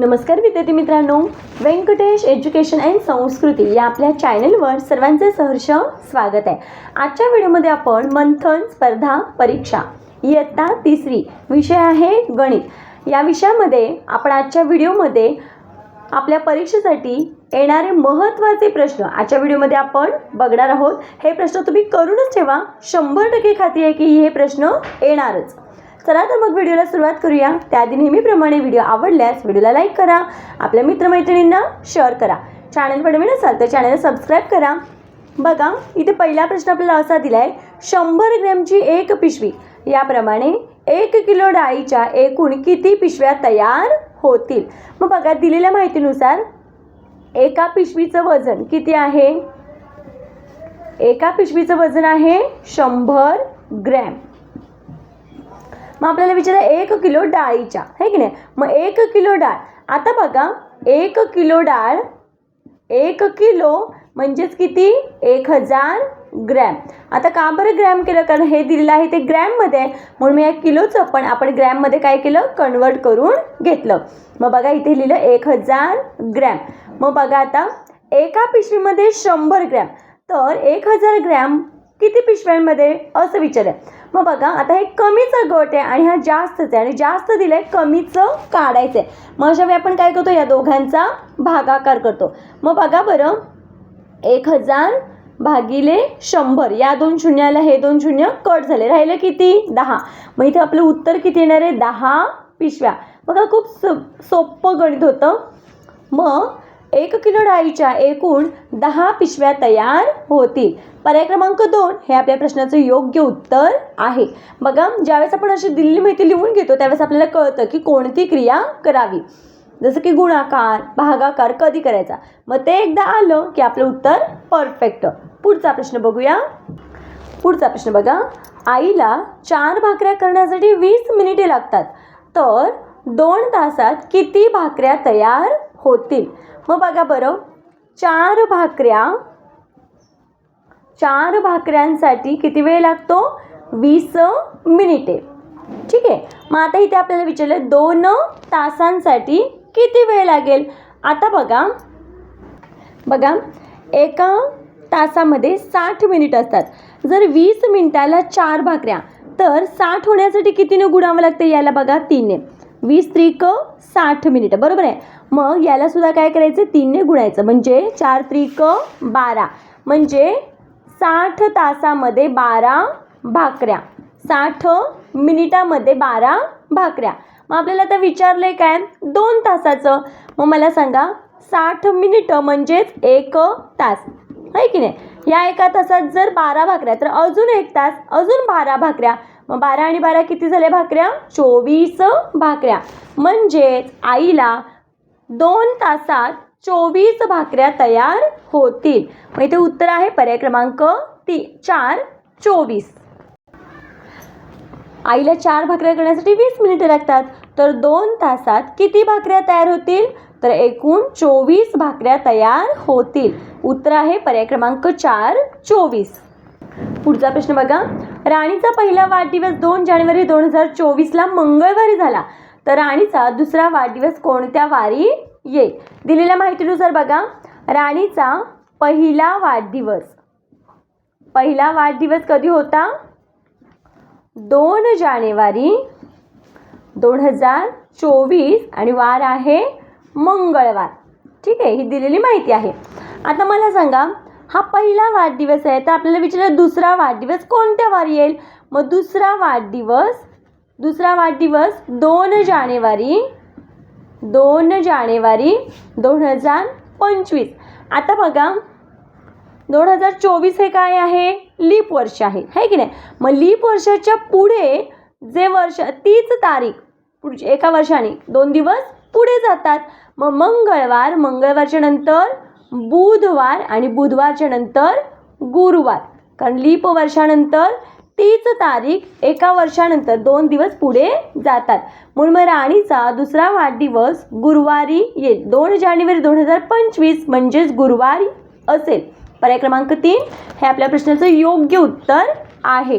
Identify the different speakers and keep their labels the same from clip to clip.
Speaker 1: नमस्कार विद्यार्थी मित्रांनो. व्यंकटेश एज्युकेशन अँड संस्कृती या आपल्या चॅनलवर सर्वांचे सहर्ष स्वागत आहे. आजच्या व्हिडिओमध्ये आपण मंथन स्पर्धा परीक्षा इयत्ता तिसरी विषय आहे गणित. या विषयामध्ये आपण आजच्या व्हिडिओमध्ये आपल्या परीक्षेसाठी येणारे महत्त्वाचे प्रश्न आजच्या व्हिडिओमध्ये आपण बघणार आहोत. हे प्रश्न तुम्ही करूनच ठेवा. शंभर टक्के खात्री आहे की हे प्रश्न येणारच. चला तर मग व्हिडिओला सुरुवात करूया. त्याआधी नेहमीप्रमाणे व्हिडिओ आवडल्यास व्हिडिओला लाईक करा आपल्या मित्रमैत्रिणींना शेअर करा. चॅनलवर नवीन असाल तर चॅनलला सबस्क्राईब करा. बघा इथे पहिला प्रश्न आपल्याला असा दिला आहे शंभर ग्रॅमची एक पिशवी. याप्रमाणे एक किलो डाळीच्या एकूण किती पिशव्या तयार होतील? मग बघा दिलेल्या माहितीनुसार एका पिशवीचं वजन किती आहे? एका पिशवीचं वजन आहे शंभर ग्रॅम. मग आपल्याला विचारलं एक किलो डाळीच्या है की नाही? मग एक किलो डाळ आता बघा एक किलो डाळ एक किलो म्हणजेच किती? एक हजार ग्रॅम. आता का बरं ग्रॅम केलं? कारण हे दिलेलं आहे ते ग्रॅममध्ये. आहे म्हणून मी या किलोचं पण आपण ग्रॅममध्ये काय केलं? कन्वर्ट करून घेतलं. मग बघा इथे लिहिलं एक हजार ग्रॅम. मग बघा आता एका पिशवीमध्ये शंभर ग्रॅम. तर एक हजार ग्रॅम किती पिशव्यांमध्ये? असं विचारलं मग बघा आता हे कमीचं गट आहे आणि हा जास्तच आहे. आणि जास्त दिलं आहे कमीचं काढायचं आहे मग अशावेळी आपण काय करतो? या दोघांचा भागाकार करतो. मग बघा बरं. एक हजार भागिले शंभर. या दोन शून्याला हे दोन शून्य कट झाले. राहिलं किती? दहा. मग इथे आपलं उत्तर किती येणार आहे? दहा पिशव्या. बघा खूप सो सोपं गणित होतं. मग एक किलो डाळीच्या एकूण दहा पिशव्या तयार होतील. पर्याय क्रमांक दोन हे आपल्या प्रश्नाचं योग्य उत्तर आहे. बघा ज्यावेळेस आपण अशी दिलेली माहिती लिहून घेतो त्यावेळेस आपल्याला कळतं की कोणती क्रिया करावी. जसं की गुणाकार भागाकार कधी करायचा. मग ते एकदा आलं की आपलं उत्तर परफेक्ट. पुढचा प्रश्न बघूया. पुढचा प्रश्न बघा. आईला चार भाकऱ्या करण्यासाठी वीस मिनिटे लागतात. तर दोन तासात किती भाकऱ्या तयार होतील. मग बघा बरं चार भाकऱ्या चार भाकऱ्यांसाठी किती वेळ लागतो? वीस मिनिटे. ठीक आहे? मग आता इथे आपल्याला विचारलं दोन तासांसाठी किती वेळ लागेल? आता बघा बघा एका तासामध्ये साठ मिनिट असतात. जर वीस मिनिटाला चार भाकऱ्या तर साठ होण्यासाठी कितीनं गुणावं लागते याला बघा तीनने. वीस त्रिक साठ मिनिटं. बरोबर आहे? मग याला सुद्धा काय करायचं? तीनने गुणायचं. म्हणजे चार त्रिक बारा. म्हणजे साठ तासामध्ये बारा भाकऱ्या. साठ मिनिटामध्ये बारा भाकऱ्या. मग आपल्याला आता विचारलं आहे काय? दोन तासाचं. मग मला सांगा साठ मिनिटं म्हणजेच एक तास. आहे की नाही? या एका तासात जर बारा भाकऱ्या तर अजून एक तास अजून बारा भाकऱ्या. मग बारा आणि बारा किती झाल्या भाकऱ्या? चोवीस भाकऱ्या. म्हणजेच आईला दोन तासात चोवीस भाकऱ्या तयार होतील. मग इथे उत्तर आहे पर्याय क्रमांक ती चार चोवीस. आईला चार भाकऱ्या करण्यासाठी वीस मिनिटे लागतात. तर दोन तासात किती भाकऱ्या तयार होतील? तर एकूण चोवीस भाकऱ्या तयार होतील. उत्तर आहे पर्याय क्रमांक चार चोवीस. पुढचा प्रश्न बघा. राणीचा पहिला वाढदिवस दोन जानेवारी दोन हजार चोवीसला मंगळवारी झाला. तर राणीचा दुसरा वाढदिवस कोणत्या वारी येईल? दिलेल्या माहितीनुसार बघा राणीचा पहिला वाढदिवस. पहिला वाढदिवस कधी होता? दोन जानेवारी दोन हजार चोवीस आणि वार आहे मंगळवार. ठीक आहे ही दिलेली माहिती आहे. आता मला सांगा हा पहिला वाढदिवस आहे तर आपल्याला विचारलं दुसरा वाढदिवस कोणत्या वारी येईल? मग दुसरा वाढदिवस दुसरा वाढदिवस दोन जानेवारी दोन जानेवारी दोन हजार पंचवीस. आता बघा दोन हजार चोवीस हे काय आहे? लीप वर्ष आहे है की नाही? मग लीप वर्षाच्या पुढे जे वर्ष तीच तारीख पुढच्या एका वर्षाने दोन दिवस पुढे जातात. मग मंगळवार मंगळवारच्या नंतर बुधवार आणि बुधवारच्या नंतर गुरुवार. कारण लीप वर्षानंतर तीच तारीख एका वर्षानंतर दोन दिवस पुढे जातात. म्हणून मग राणीचा दुसरा वाढदिवस गुरुवारी येईल. दोन जानेवारी दोन हजार पंचवीस म्हणजेच गुरुवारी असेल. पर्याय क्रमांक तीन हे आपल्या प्रश्नाचं योग्य उत्तर आहे.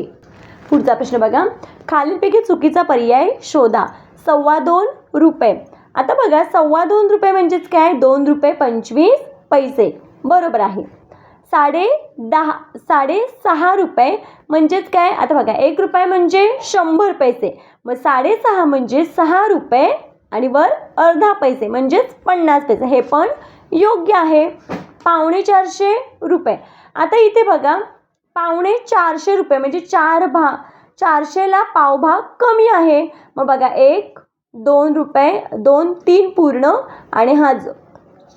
Speaker 1: पुढचा प्रश्न बघा. खालीलपैकी चुकीचा पर्याय शोधा. सव्वा दोन रुपये. आता बघा सव्वा दोन रुपये म्हणजेच काय? दोन रुपये पंचवीस पैसे. बरोबर आहे. साडे दहा साडे सहा रुपये. म्हणजेच काय? आता बघा एक रुपये म्हणजे शंभर पैसे. मग साडेसहा म्हणजे सहा रुपये आणि वर अर्धा पैसे म्हणजेच पन्नास पैसे. हे पण योग्य आहे. पावणे चारशे रुपये. आता इथे बघा पावणे चारशे रुपये म्हणजे चार भा चारशेला पावभाग कमी आहे. मग बघा एक दोन रुपये दोन तीन पूर्ण आणि हा जो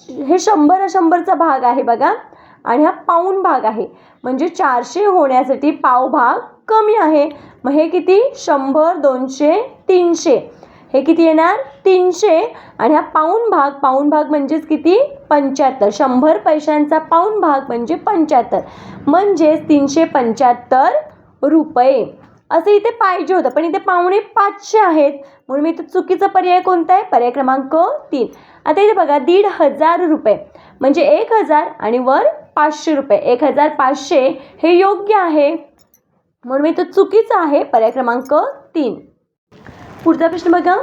Speaker 1: हे शंभर शंभरचा भाग आहे बघा. आणि हा पाऊण भाग आहे. म्हणजे चारशे होण्यासाठी पाव भाग कमी आहे. मग हे किती? शंभर दोनशे तीनशे. हे किती येणार? तीनशे. आणि हा पाऊण भाग पाऊण भाग म्हणजेच किती? पंच्याहत्तर. शंभर पैशांचा पाऊण भाग म्हणजे पंच्याहत्तर. म्हणजेच तीनशे पंच्याहत्तर रुपये. असं इथे पाहिजे होतं पण इथे पावणे पाचशे आहेत. म्हणून मी इथं चुकीचा पर्याय कोणता आहे? पर्याय क्रमांक तीन. आता इथे बघा दीड हजार रुपये. म्हणजे एक हजार आणि वर पाचशे रुपये. एक हजार पाचशे हे योग्य आहे. म्हणून मी इथं चुकीचं आहे. पर्याय क्रमांक तीन. पुढचा प्रश्न बघा.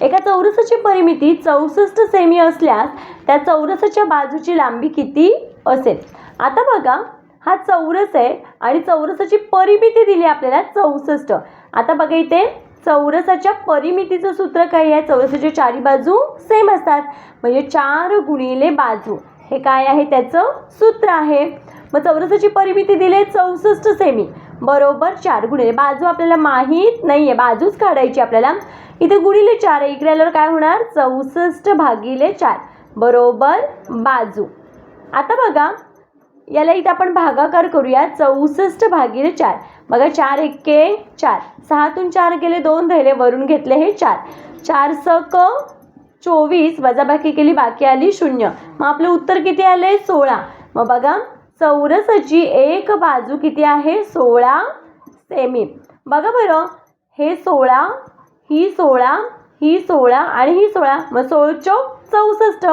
Speaker 1: एका चौरसाची परिमिती चौसष्ट सेमी असल्यास त्या चौरसाच्या बाजूची लांबी किती असेल? आता बघा. हा चौरस आहे आणि चौरसाची परिमिती दिली आपल्याला चौसष्ट. आता बघा इथे चौरसाच्या परिमितीचं सूत्र काही आहे? चौरसाच्या चारी बाजू सेम असतात. म्हणजे चार गुणिले बाजू. हे काय आहे? त्याचं सूत्र आहे. मग चौरसाची परिमिती दिली आहे चौसष्ट सेमी बरोबर चार गुणिले. बाजू आपल्याला माहीत नाही आहे बाजूच काढायची आपल्याला. इथे गुणिले चार आहे. इकडे आल्यावर काय होणार? चौसष्ट भागिले चार. बरोबर बाजू. आता बघा. याला इथे आपण भागाकार करूया. चौसष्ट भागिले चार. बघा चार एक्के चार. सहातून चार गेले दोन राहिले वरून घेतले हे चार. चार सक चोवीस वजाबाकी केली बाकी आली शून्य. मग आपलं उत्तर किती आले सोळा. मग बघा चौरसाची एक बाजू किती आहे? सोळा सेमी बघा बरं हे सोळा ही सोळा ही सोळा आणि ही सोळा. मग सोळ चौक चौसष्ट.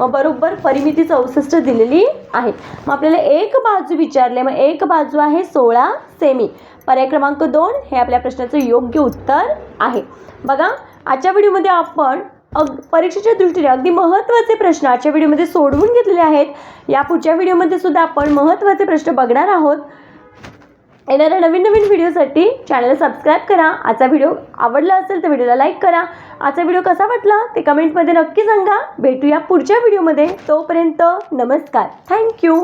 Speaker 1: मग बरोबर परिमिती चौसष्ट दिलेली आहे. मग आपल्याला एक बाजू विचारले मग एक बाजू आहे सोळा सेमी पर्याय क्रमांक दोन हे आपल्या प्रश्नाचं योग्य उत्तर आहे. बघा आजच्या व्हिडिओमध्ये आपण अग परीक्षेच्या दृष्टीने अगदी महत्त्वाचे प्रश्न आजच्या व्हिडिओमध्ये सोडवून घेतलेले आहेत. या पुढच्या व्हिडिओमध्ये सुद्धा आपण महत्त्वाचे प्रश्न बघणार आहोत. येणाऱ्या नवीन नवीन व्हिडिओसाठी चॅनलला सबस्क्राईब करा. आजचा व्हिडिओ आवडला असेल तर व्हिडिओला लाईक करा. आजचा व्हिडिओ कसा वाटला ते कमेंटमध्ये नक्की सांगा. भेटूया पुढच्या व्हिडिओमध्ये. तोपर्यंत नमस्कार. थँक्यू